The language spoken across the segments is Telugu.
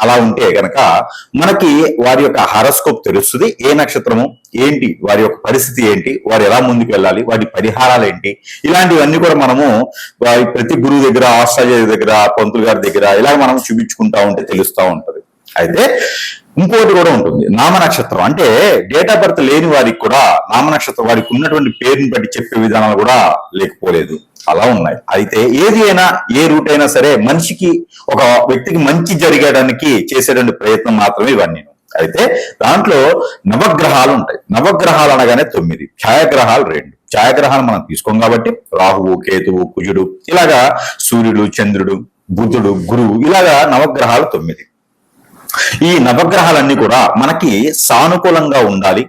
అలా ఉంటే గనక మనకి వారి యొక్క హారోస్కోప్ తెలుస్తుంది. ఏ నక్షత్రము? ఏంటి? వారి యొక్క పరిస్థితి ఏంటి? వారు ఎలా ముందుకు వెళ్ళాలి? వాటి పరిహారాలు ఏంటి? ఇలాంటివన్నీ కూడా మనము వారి ప్రతి గురువు దగ్గర ఆస్ట్రాలజీ దగ్గర పంతులు గారి దగ్గర ఇలా మనం చూపించుకుంటా ఉంటే తెలుస్తూ ఉంటది. అయితే ఇంకోటి కూడా ఉంటుంది. నామ నక్షత్రం అంటే డేట్ ఆఫ్ బర్త్ లేని వారికి కూడా నామ నక్షత్రం వారికి ఉన్నటువంటి పేరుని బట్టి చెప్పే విధానాలు కూడా లేకపోలేదు. అలా ఉన్నాయి. అయితే ఏది అయినా ఏ రూట్ అయినా సరే మనిషికి ఒక వ్యక్తికి మంచి జరిగడానికి చేసేటువంటి ప్రయత్నం మాత్రమే ఇవన్నీ. అయితే దాంట్లో నవగ్రహాలు ఉంటాయి. నవగ్రహాలు అనగానే తొమ్మిది. ఛాయాగ్రహాలు రెండు. ఛాయాగ్రహాలు మనం తీసుకోం కాబట్టి రాహువు కేతువు కుజుడు ఇలాగా సూర్యుడు చంద్రుడు బుధుడు గురువు ఇలాగా నవగ్రహాలు తొమ్మిది. ఈ నవగ్రహాలన్నీ కూడా మనకి సానుకూలంగా ఉండాలి.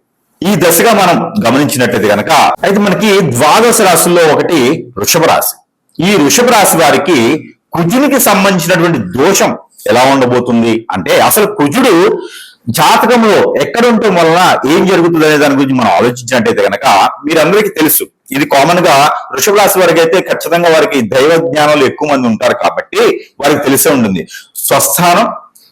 ఈ దశగా మనం గమనించినట్లయితే కనుక అయితే మనకి ద్వాదశ రాశుల్లో ఒకటి వృషభ రాశి. ఈ వృషభ రాశి వారికి కుజునికి సంబంధించినటువంటి దోషం ఎలా ఉండబోతుంది అంటే అసలు కుజుడు జాతకంలో ఎక్కడ ఉండటం వలన ఏం జరుగుతుంది అనే దాని గురించి మనం ఆలోచించినట్టయితే కనుక మీరందరికీ తెలుసు. ఇది కామన్గా వృషభ రాశి వారికి అయితే ఖచ్చితంగా వారికి దైవ జ్ఞానాలు ఎక్కువ మంది ఉంటారు కాబట్టి వారికి తెలిసే ఉంటుంది. స్వస్థానం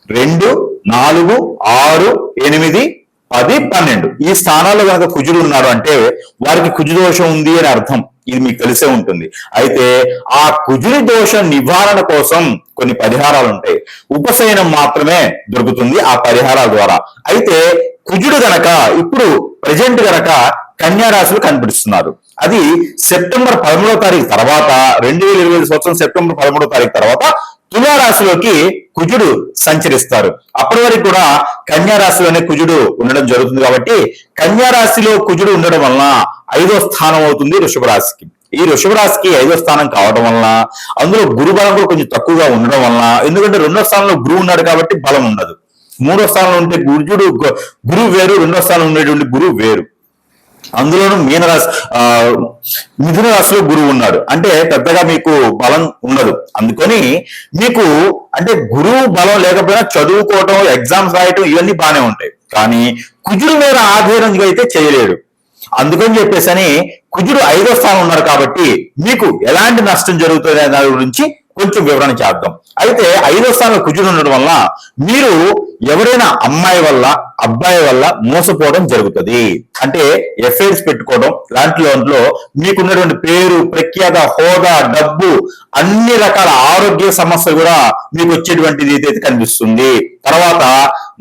రెండు నాలుగు ఆరు ఎనిమిది పది పన్నెండు. ఈ స్థానాల్లో కనుక కుజుడు ఉన్నాడు అంటే వారికి కుజు దోషం ఉంది అని అర్థం. ఇది మీకు తెలిసే ఉంటుంది. అయితే ఆ కుజుడి దోషం నివారణ కోసం కొన్ని పరిహారాలు ఉంటాయి. ఉపశయనం మాత్రమే దొరుకుతుంది ఆ పరిహారాల ద్వారా. అయితే కుజుడు గనక ఇప్పుడు ప్రజెంట్ గనక కన్యా రాశిలో కనిపిస్తున్నారు. అది సెప్టెంబర్ పదమూడవ తారీఖు తర్వాత రెండు వేల ఇరవై సంవత్సరం సెప్టెంబర్ పదమూడవ తారీఖు తర్వాత తులారాశిలోకి కుజుడు సంచరిస్తారు. అప్పటి వరకు కూడా కన్యా రాశిలోనే కుజుడు ఉండడం జరుగుతుంది కాబట్టి కన్యా రాశిలో కుజుడు ఉండడం వలన ఐదో స్థానం అవుతుంది వృషభ రాశికి. ఈ వృషభ రాశికి ఐదో స్థానం కావడం వలన అందులో గురు బలం కూడా కొంచెం తక్కువగా ఉండడం వలన ఎందుకంటే రెండో స్థానంలో గురువు ఉన్నాడు కాబట్టి బలం ఉండదు. మూడో స్థానంలో ఉంటే గురుజుడు గురువు వేరు రెండో స్థానంలో ఉండేటువంటి గురువు వేరు. అందులోనూ మీనరాశి ఆ మిథున రాశిలో గురువు ఉన్నాడు. అంటే పెద్దగా మీకు బలం ఉండదు. అందుకని మీకు అంటే గురువు బలం లేకపోయినా చదువుకోవటం ఎగ్జామ్స్ రాయటం ఇవన్నీ బాగానే ఉంటాయి. కానీ కుజుడు మీద ఆధారంగా అయితే చేయలేడు. అందుకని చెప్పేసి అని కుజుడు ఐదో స్థానం ఉన్నారు కాబట్టి మీకు ఎలాంటి నష్టం జరుగుతుంది అనే దాని గురించి కొంచెం వివరణ చేద్దాం. అయితే ఐదో స్థానంలో కుజుడు ఉండడం వల్ల మీరు ఎవరైనా అమ్మాయి వల్ల అబ్బాయి వల్ల మోసపోవడం జరుగుతుంది. అంటే ఎఫ్ఐఆర్స్ పెట్టుకోవడం లాంటి దాంట్లో మీకున్నటువంటి పేరు ప్రఖ్యాత హోదా డబ్బు అన్ని రకాల ఆరోగ్య సమస్య కూడా మీకు వచ్చేటువంటిది ఏదైతే కనిపిస్తుంది. తర్వాత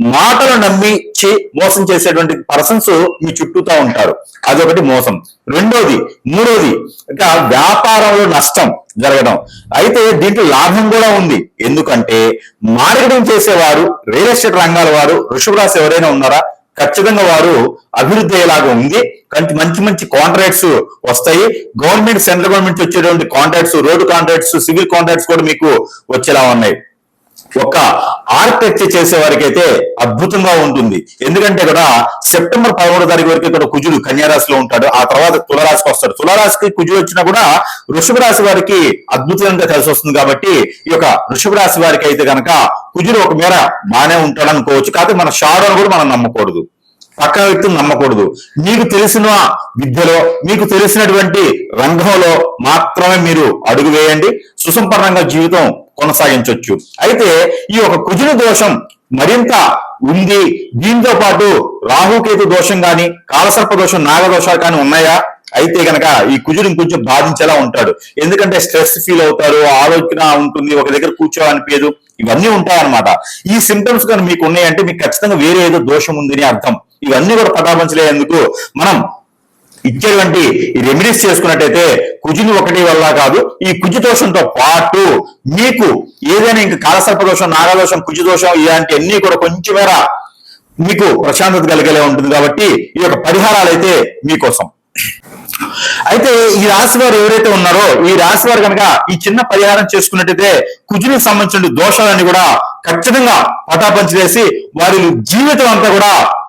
మాటలు నమ్మించి మోసం చేసేటువంటి పర్సన్స్ మీ చుట్టూతో ఉంటారు. అదొకటి మోసం. రెండోది మూడోది ఇంకా వ్యాపారంలో నష్టం జరగడం. అయితే దీంట్లో లాభం కూడా ఉంది. ఎందుకంటే మార్కెటింగ్ చేసేవారు రియల్ ఎస్టేట్ రంగాల వారు ఋషభరాశి ఎవరైనా ఉన్నారా? ఖచ్చితంగా వారు అభివృద్ధి అయ్యేలాగా ఉంది. కంటి మంచి మంచి కాంట్రాక్ట్స్ వస్తాయి. గవర్నమెంట్ సెంట్రల్ గవర్నమెంట్ వచ్చేటువంటి contracts road contracts civil contracts కూడా మీకు వచ్చేలా ఉన్నాయి. ఒక ఆర్కిటెక్చర్ చేసే వారికి అయితే అద్భుతంగా ఉంటుంది. ఎందుకంటే కూడా సెప్టెంబర్ పదమూడో తారీఖు వరకు ఇక్కడ కుజుడు కన్యారాశిలో ఉంటాడు. ఆ తర్వాత తులరాశికి వస్తాడు. తులరాశికి కుజుడు వచ్చినా కూడా వృషభ రాశి వారికి అద్భుతంగా కలిసి వస్తుంది కాబట్టి ఈ యొక్క వృషభ రాశి వారికి అయితే కనుక కుజుడు ఒక మేర బాగానే ఉంటాడు అనుకోవచ్చు కాకపోతే మన షాడో కూడా మనం నమ్మకూడదు. పక్క వ్యక్తిని నమ్మకూడదు. మీకు తెలిసిన విద్యలో మీకు తెలిసినటువంటి రంగంలో మాత్రమే మీరు అడుగు వేయండి. సుసంపన్నంగా జీవితం కొనసాగించవచ్చు అయితే ఈ యొక్క కుజుని దోషం మరింత ఉంది. దీంతో పాటు రాహుకేతు దోషం గాని కాలసర్ప దోషం నాగదోషాలు కానీ ఉన్నాయా? అయితే గనక ఈ కుజుడు ఇంకొంచెం బాధించేలా ఉంటాడు. ఎందుకంటే స్ట్రెస్ ఫీల్ అవుతారు ఆలోచన ఉంటుంది ఒక దగ్గర కూర్చోవాలనిపించదు. ఇవన్నీ ఉంటాయన్నమాట. ఈ సిమ్టమ్స్ కానీ మీకు ఉన్నాయంటే మీకు ఖచ్చితంగా వేరే ఏదో దోషం ఉందని అర్థం. ఇవన్నీ కూడా పటాపంచలేందుకు మనం ఇచ్చేటువంటి రెమిడీస్ రెమెడీస్ చేసుకున్నట్టయితే కుజుని ఒకటి వల్ల కాదు ఈ కుజు దోషంతో పాటు మీకు ఏదైనా ఇంకా కాలసర్ప దోషం నాగదోషం కుజు దోషం ఇలాంటివన్నీ కూడా కొంచెం మేర మీకు ప్రశాంతత కలిగేలా ఉంటుంది కాబట్టి ఈ యొక్క పరిహారాలు అయితే మీకోసం. అయితే ఈ రాశి వారు ఎవరైతే ఉన్నారో ఈ రాశి వారు కనుక ఈ చిన్న పరిహారం చేసుకున్నట్టయితే కుజునికి సంబంధించిన దోషాలన్నీ కూడా ఖచ్చితంగా పటాపంచి వేసి వారి జీవితం అంతా కూడా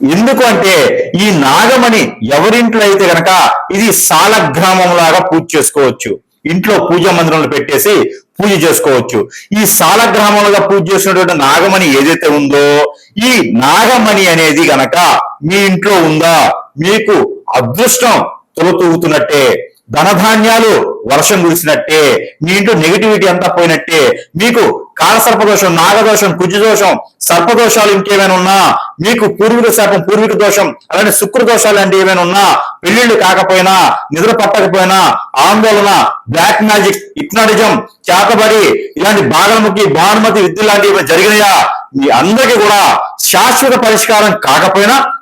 ఎందుకు అంటే ఈ నాగమణి ఎవరింట్లో అయితే గనక ఇది సాలగ్రామం లాగా పూజ చేసుకోవచ్చు. ఇంట్లో పూజా మందిరంలో పెట్టేసి పూజ చేసుకోవచ్చు. ఈ సాలగ్రామంలో పూజ చేసినటువంటి నాగమణి ఏదైతే ఉందో ఈ నాగమణి అనేది గనక మీ ఇంట్లో ఉందా? మీకు అదృష్టం తొలతూగుతున్నట్టే. ధనధాన్యాలు వర్షం కురిసినట్టే మీ ఇంట్లో నెగిటివిటీ అంతా పోయినట్టే మీకు కాలసర్పదోషం నాగదోషం కుజదోషం సర్పదోషాలు ఇంకేమైనా ఉన్నా మీకు పూర్వీక శాపం పూర్వీక దోషం అలాంటి శుక్ర దోషాలు అంటే ఏమైనా ఉన్నా పెళ్ళిళ్ళు కాకపోయినా నిద్ర పట్టకపోయినా ఆందోళన బ్లాక్ మ్యాజిక్ ఇప్నాటిజం చేతబడి ఇలాంటి బాగలముఖి భానుమతి విద్య లాంటివి జరిగినాయా? మీ అందరికీ కూడా శాశ్వత పరిష్కారం కాకపోయినా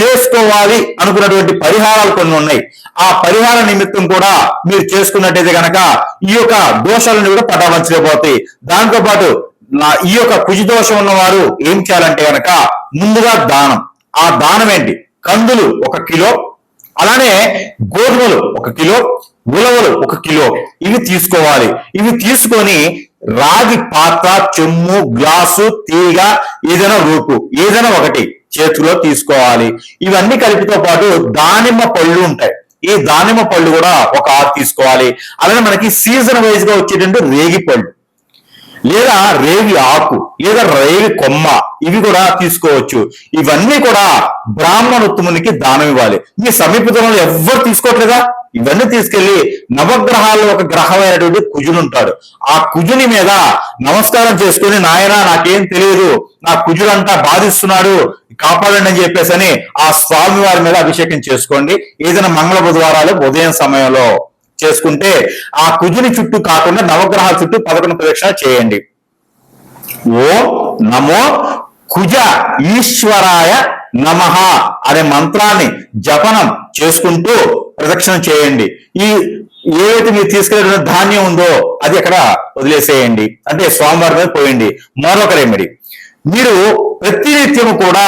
చేసుకోవాలి అనుకున్నటువంటి పరిహారాలు కొన్ని ఉన్నాయి. ఆ పరిహార నిమిత్తం కూడా మీరు చేసుకున్నట్టయితే గనక ఈ యొక్క దోషాలను కూడా పటాపంచలేకపోతాయి దాంతో పాటు నా ఈ యొక్క కుజిదోషం ఉన్నవారు ఏం చేయాలంటే గనక ముందుగా దానం. ఆ దానం ఏంటి? కందులు ఒక కిలో అలానే గోధుమలు ఒక కిలో ఉలవలు ఒక కిలో. ఇవి తీసుకోవాలి. ఇవి తీసుకొని రాగి పాత్ర చెమ్ము గ్లాసు తీగ ఏదైనా రూపు ఏదైనా ఒకటి. చేతిలో తీసుకోవాలి. ఇవన్నీ కలిపితో పాటు దానిమ్మ పళ్ళు ఉంటాయి. ఈ దానిమ్మ పళ్ళు కూడా ఒక ఆరు తీసుకోవాలి. అలానే మనకి సీజన్ వైజ్గా వచ్చేటువంటి రేగి పళ్ళు. లేదా రేవి ఆకు లేదా రేవి కొమ్మ ఇవి కూడా తీసుకోవచ్చు. ఇవన్నీ కూడా బ్రాహ్మణోత్తమునికి దానం ఇవ్వాలి. మీ సమీపంలో ఎవ్వరు తీసుకోవట్లేదా? ఇవన్నీ తీసుకెళ్ళి నవగ్రహాల్లో ఒక గ్రహమైనటువంటి కుజుడు ఉంటాడు. ఆ కుజుని మీద నమస్కారం చేసుకుని నాయన నాకేం తెలియదు. నా కుజుడంతా బాధిస్తున్నాడు. కాపాడండి అని చెప్పేసి అని ఆ స్వామి వారి మీద అభిషేకం చేసుకోండి. ఏదైనా మంగళ బుధవారాలు ఉదయం సమయంలో. చేసుకుంటే ఆ కుజుని చుట్టూ కాకుండా నవగ్రహాల చుట్టూ పదకొండు ప్రదక్షిణ చేయండి. ఓ నమో కుజ ఈశ్వరాయ నమః అనే మంత్రాన్ని జపనం చేసుకుంటూ ప్రదక్షిణ చేయండి. ఈ ఏదైతే మీరు తీసుకెళ్ళిన ధాన్యం ఉందో అది అక్కడ వదిలేసేయండి. అంటే స్వామివారి మీద పోయండి. మరొక రెమెడీ మీరు ప్రతినిత్యము కూడా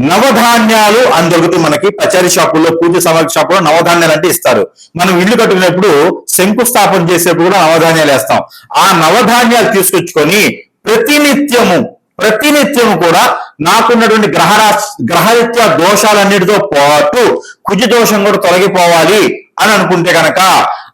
నవధాన్యాలు అని దొరుకుతాయి మనకి పచారీ షాపుల్లో పూజ సామాగ్రి షాపుల్లో నవధాన్యాలు అంటే ఇస్తారు. మనం ఇల్లు కట్టుకునేప్పుడు శంకుస్థాపన చేసేప్పుడు కూడా నవధాన్యాలు వేస్తాం. ఆ నవధాన్యాలు తీసుకొచ్చుకొని ప్రతినిత్యము ప్రతినిత్యం కూడా నాకున్నటువంటి గ్రహ గ్రహరీత్యా దోషాలన్నిటితో పాటు కుజ దోషం కూడా తొలగిపోవాలి అని అనుకుంటే కనుక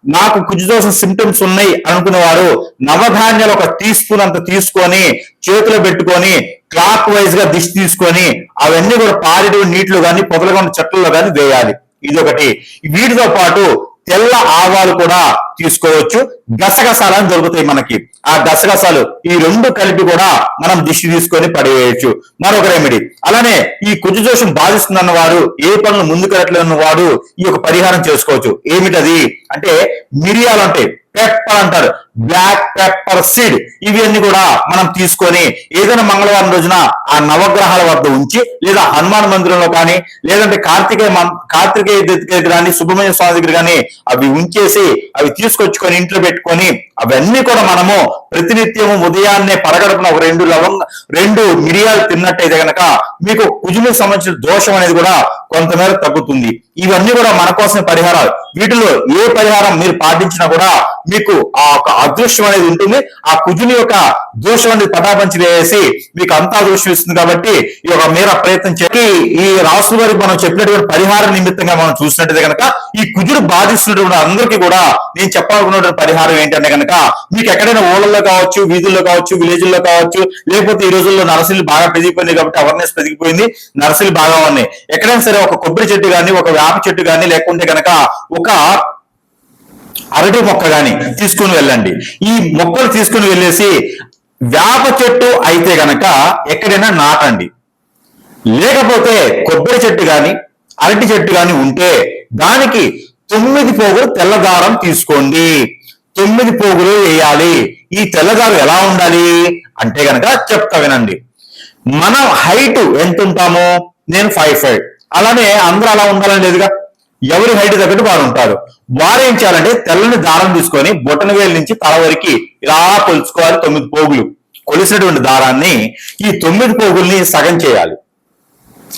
నాకు కుజదోష సిమ్టమ్స్ ఉన్నాయి అనుకునే వారు నవధాన్యాలు ఒక టీ అంత తీసుకొని చేతిలో పెట్టుకొని క్లాక్ వైజ్గా దిష్టి తీసుకొని అవన్నీ కూడా పారిడు నీటిలో కానీ పొదలుగా ఉన్న చెట్లలో కానీ వేయాలి. ఇది ఒకటి వీటితో పాటు తెల్ల ఆవాలు కూడా తీసుకోవచ్చు. గసగసాలని దొరుకుతాయి మనకి. ఆ గసగసాలు ఈ రెండు కలిపి కూడా మనం దిష్టి తీసుకొని పడేయచ్చు. మరొక రెమెడీ అలానే ఈ కుజ దోషం బాధిస్తుందన్న వారు ఏ పనులు ముందుకెళ్ళట్లేదన్న వాడు ఈ యొక్క పరిహారం చేసుకోవచ్చు. ఏమిటది? అంటే మిరియాలు అంటే పెప్పర్ అంటారు. బ్లాక్ పెప్పర్ సీడ్ ఇవి అన్ని కూడా మనం తీసుకొని ఏదైనా మంగళవారం రోజున ఆ నవగ్రహాల వద్ద ఉంచి లేదా హనుమాన్ మందిరంలో కానీ లేదంటే కార్తికేయ కార్తికేయ దగ్గర కానీ సుబ్రహ్మణ్య స్వామి దగ్గర కానీ అవి ఉంచేసి అవి తీసుకొచ్చుకొని ఇంట్లో పెట్టుకొని అవన్నీ కూడా మనము ప్రతినిత్యము ఉదయాన్నే పరగడుపున ఒక రెండు లవంగ రెండు మిరియాలు తిన్నట్టయితే గనక మీకు కుజులకు సంబంధించిన దోషం అనేది కూడా కొంతమేర తగ్గుతుంది. ఇవన్నీ కూడా మన కోసమే పరిహారాలు. వీటిలో ఏ పరిహారం మీరు పాటించినా కూడా మీకు ఆ ఒక అదృష్టం అనేది ఉంటుంది. ఆ కుజుని యొక్క దోషం అనేది పటాపంచి వేసి మీకు అంతా దోషం ఇస్తుంది కాబట్టి ఈ యొక్క మేర ప్రయత్నం చేసి ఈ రాసు గారికి మనం చెప్పినటువంటి పరిహార నిమిత్తంగా మనం చూసినట్టయితే కనుక ఈ కుజుడు బాధిస్తున్నటువంటి అందరికీ కూడా నేను చెప్పాలనుకున్నటువంటి పరిహారం ఏంటంటే కనుక మీకు ఎక్కడైనా ఊళ్ళల్లో కావచ్చు వీధుల్లో కావచ్చు విలేజ్ల్లో కావచ్చు లేకపోతే ఈ రోజుల్లో నర్సరీలు బాగా పెరిగిపోయింది కాబట్టి అవేర్నెస్ పెరిగిపోయింది. నర్సరీలు బాగా ఉన్నాయి. ఎక్కడైనా సరే ఒక కొబ్బరి చెట్టు కానీ ఒక వేప చెట్టు కానీ లేకుంటే కనుక ఒక అరటి మొక్క కానీ తీసుకుని వెళ్ళండి. ఈ మొక్కలు తీసుకుని వెళ్ళేసి వేప చెట్టు అయితే గనక ఎక్కడైనా నాటండి. లేకపోతే కొబ్బరి చెట్టు కానీ అరటి చెట్టు కానీ ఉంటే దానికి తొమ్మిది పోగులు తెల్లదారం తీసుకోండి. తొమ్మిది పోగులు వేయాలి. ఈ తెల్లదారు ఎలా ఉండాలి? అంటే గనక చెప్తా వినండి. మన హైట్ ఎంత ఉంటాము? నేను ఫైవ్ ఫైవ్ అలానే అందరూ అలా ఉండాలని లేదుగా? ఎవరి హైట్ తగ్గట్టు వారు ఉంటారు. వారు ఏం చేయాలంటే తెల్లని దారం తీసుకొని బొటన వేలు నుంచి తల వరకు ఇలా కొలుచుకోవాలి తొమ్మిది పోగులు. కొలిసినటువంటి దారాన్ని ఈ తొమ్మిది పోగుల్ని సగం చేయాలి.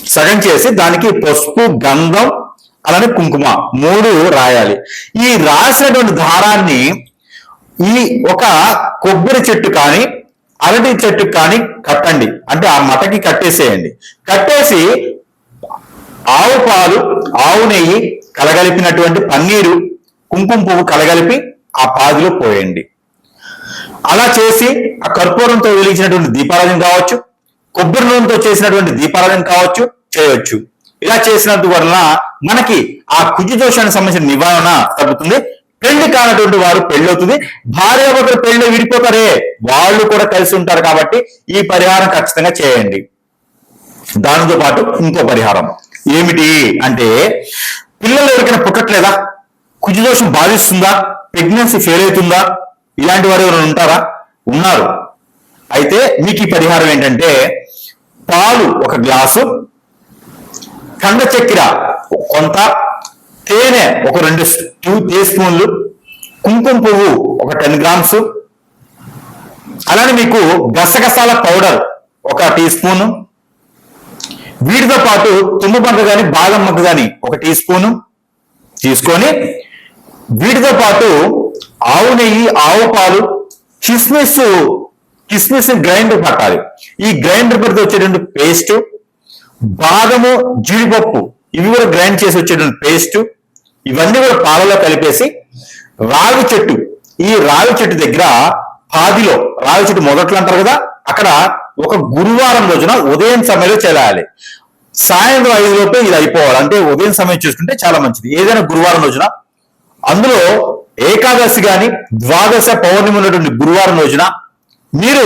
సగం చేసి దానికి పసుపు గంధం అలానే కుంకుమ మూడు రాయాలి. ఈ రాసినటువంటి దారాన్ని ఈ ఒక కొబ్బరి చెట్టు కానీ అరటి చెట్టు కానీ కట్టండి. అంటే ఆ మటకి కట్టేసేయండి. కట్టేసి ఆవు పాలు ఆవు నెయ్యి కలగలిపినటువంటి పన్నీరు కుంకుమ పువ్వు కలగలిపి ఆ పాదిలో పోయండి. అలా చేసి ఆ కర్పూరంతో వెలిగించినటువంటి దీపారాధన కావచ్చు కొబ్బరి నూనెతో చేసినటువంటి దీపారాధన కావచ్చు చేయవచ్చు ఇలా చేసినందు వలన మనకి ఆ కుజ దోషానికి సంబంధించిన నివారణ తగ్గుతుంది. పెళ్ళి కానటువంటి వారు పెళ్ళి అవుతుంది భార్య ఒకరు పెళ్ళి విడిపోతారే. వాళ్ళు కూడా కలిసి ఉంటారు కాబట్టి ఈ పరిహారం ఖచ్చితంగా చేయండి. దానితో పాటు ఇంకో పరిహారం. ఏమిటి అంటే పిల్లలు ఎవరికైనా పుట్టట్లేదా? కుజి దోషం బాధిస్తుందా? ప్రెగ్నెన్సీ ఫెయిల్ అవుతుందా? ఇలాంటి వారు ఎవరైనా ఉంటారా? ఉన్నారు. అయితే మీకు ఈ పరిహారం ఏంటంటే పాలు ఒక గ్లాసు కంద చక్కెర కొంత తేనె ఒక రెండు టూ టీ స్పూన్లు కుంకుమ పువ్వు ఒక టెన్ గ్రామ్స్. అలానే మీకు గసగసాల పౌడర్ ఒక టీ స్పూను. వీటితో పాటు తుమ్ము పంట కానీ బాదం మొక్క కానీ ఒక టీ స్పూను తీసుకొని వీటితో పాటు ఆవు నెయ్యి ఆవు పాలు కిస్మిస్ కిస్మిస్ గ్రైండర్ పట్టాలి. ఈ గ్రైండర్ పెడితే వచ్చేటువంటి పేస్ట్ బాదము జీడిపప్పు ఇవి కూడా గ్రైండ్ చేసి వచ్చేటువంటి పేస్ట్ ఇవన్నీ కూడా పాలలో కలిపేసి రావి చెట్టు ఈ రావి చెట్టు దగ్గర పాదిలో రావి చెట్టు మొదట్లో అంటారు కదా అక్కడ ఒక గురువారం రోజున ఉదయం సమయంలో చేయాలి సాయంత్రం ఐదు లోపే ఇది అయిపోవాలి. అంటే ఉదయం సమయం చూసుకుంటే చాలా మంచిది. ఏదైనా గురువారం రోజున. అందులో ఏకాదశి గాని ద్వాదశ పౌర్ణమి ఉన్నటువంటి గురువారం రోజున మీరు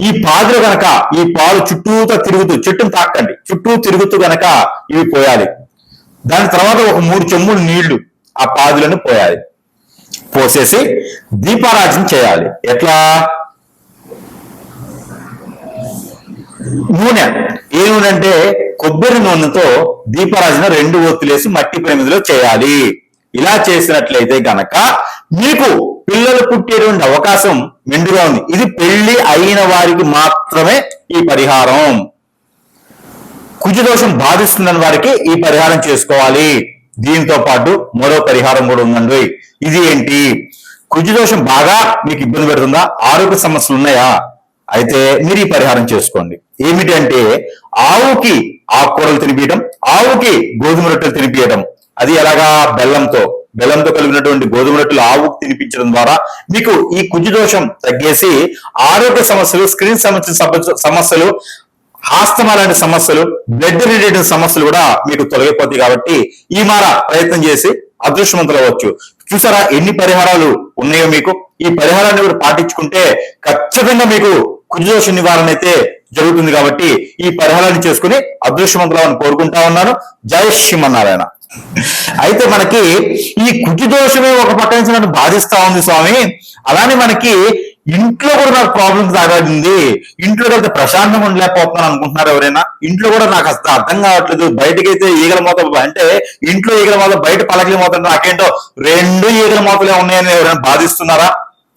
ఈ పాదులు గనక ఈ పాలు చుట్టూతో తిరుగుతూ చెట్టును తాకండి. చుట్టూ తిరుగుతూ గనక ఇవి పోయాలి. దాని తర్వాత ఒక మూడు చెమ్ములు నీళ్ళు ఆ పాదులను పోయాలి. పోసేసి దీపారాజన చేయాలి. ఎట్లా? నూనె. ఏ నూనె అంటే కొబ్బరి నూనెతో దీపారాజన రెండు ఒత్తులేసి మట్టి ప్రమిదిలో చేయాలి. ఇలా చేసినట్లయితే గనక మీకు పిల్లలు పుట్టేటువంటి అవకాశం మెండుగా ఉంది. ఇది పెళ్ళి అయిన వారికి మాత్రమే ఈ పరిహారం. కుజదోషం బాధిస్తుందని వారికి ఈ పరిహారం చేసుకోవాలి. దీంతో పాటు మరో పరిహారం కూడా ఉందండి. ఇది ఏంటి? కుజదోషం బాగా మీకు ఇబ్బంది పెడుతుందా? ఆరోగ్య సమస్యలు ఉన్నాయా? అయితే మీరు ఈ పరిహారం చేసుకోండి. ఏమిటంటే ఆవుకి ఆకుకూరలు తినిపించడం ఆవుకి గోధుమ రొట్టెలు తినిపించడం అది ఎలాగా బెల్లంతో బెల్లంతో కలిగినటువంటి గోధుమ రొట్టెలు ఆవుకు తినిపించడం ద్వారా మీకు ఈ కుజు దోషం తగ్గేసి ఆరోగ్య సమస్యలు స్క్రీన్ సమస్య సమస్యలు ఆస్తమా లాంటి సమస్యలు బ్లడ్ రిలేటెడ్ సమస్యలు కూడా మీకు తొలగిపోతాయి కాబట్టి ఈ మార ప్రయత్నం చేసి అదృష్టవంతులు అవ్వచ్చు. చూసారా ఎన్ని పరిహారాలు ఉన్నాయో మీకు? ఈ పరిహారాన్ని కూడా పాటించుకుంటే ఖచ్చితంగా మీకు కుజదోష నివారణ అయితే జరుగుతుంది కాబట్టి ఈ పరిహారాన్ని చేసుకుని అదృష్టవంతులని కోరుకుంటా ఉన్నాను. జయ శ్రీమన్నారాయణ. అయితే మనకి ఈ కుటి దోషమే ఒక పక్క నుంచి నన్ను బాధిస్తా ఉంది స్వామి. అలానే మనకి ఇంట్లో కూడా నాకు ప్రాబ్లమ్స్ తాగింది ఇంట్లో అయితే ప్రశాంతంగా ఉండలేకపోతున్నాను అనుకుంటున్నారు ఎవరైనా. ఇంట్లో కూడా నాకు అసలు అర్థం కావట్లేదు. బయటకైతే ఈగల మూత అంటే ఇంట్లో ఈగల మూత బయట పలకలి మూత నాకేంటో రెండు ఈగల మూతలే ఉన్నాయని ఎవరైనా బాధిస్తున్నారా?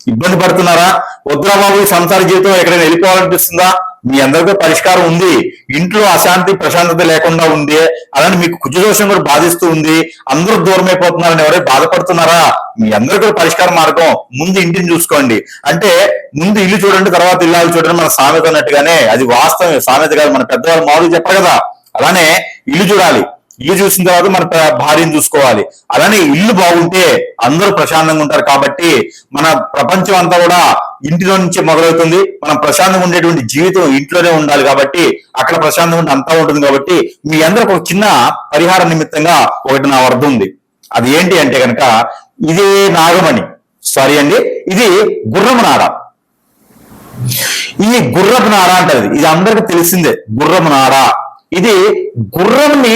ఇబ్బంది పడుతున్నారా? వద్దురా బాబు సంసార జీవితం ఎక్కడైనా వెళ్ళిపోవాలనిపిస్తుందా? మీ అందరికీ పరిష్కారం ఉంది. ఇంట్లో అశాంతి ప్రశాంతత లేకుండా ఉంది. అలానే మీకు కుజదోషం కూడా బాధిస్తూ ఉంది. అందరూ దూరం అయిపోతున్నారని ఎవరైనా బాధపడుతున్నారా? మీ అందరికీ పరిష్కారం పరిష్కార మార్గం ముందు ఇంటిని చూసుకోండి. అంటే ముందు ఇల్లు చూడండి తర్వాత ఇల్లాలు చూడండి మన సామెత అన్నట్టుగానే అది వాస్తవం సామెత కాదు మన పెద్దవాళ్ళు మామూలు చెప్పరు కదా. అలానే ఇల్లు చూడాలి. ఇల్లు చూసిన తర్వాత మన భార్యను చూసుకోవాలి. అలానే ఇల్లు బాగుంటే అందరూ ప్రశాంతంగా ఉంటారు కాబట్టి మన ప్రపంచం అంతా కూడా ఇంటిలో నుంచి మొదలవుతుంది. మనం ప్రశాంతంగా ఉండేటువంటి జీవితం ఇంట్లోనే ఉండాలి కాబట్టి అక్కడ ప్రశాంతంగా ఉంటే అంతా ఉంటుంది కాబట్టి మీ అందరికి ఒక చిన్న పరిహార నిమిత్తంగా ఒకటి నా వద్ద ఉంది. అది ఏంటి అంటే కనుక ఇది నాగమణి. సారీ అండి. ఇది గుర్రమనార ఈ గుర్రపు నార అంటది ఇది అందరికి తెలిసిందే. గుర్రపు నార. ఇది గుర్రంని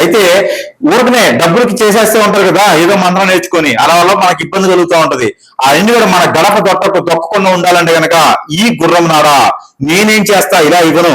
అయితే ఊరికనే డబ్బులకి చేసేస్తే ఉంటారు కదా ఏదో మంత్రం నేర్చుకొని అలా వల్ల మనకి ఇబ్బంది కలుగుతూ ఉంటది. ఆ ఇంటి కూడా మన గడప దొట్టకు దొక్కకుండా ఉండాలంటే గనక ఈ గుర్రం నారా నేనేం చేస్తా ఇలా ఇవ్వను.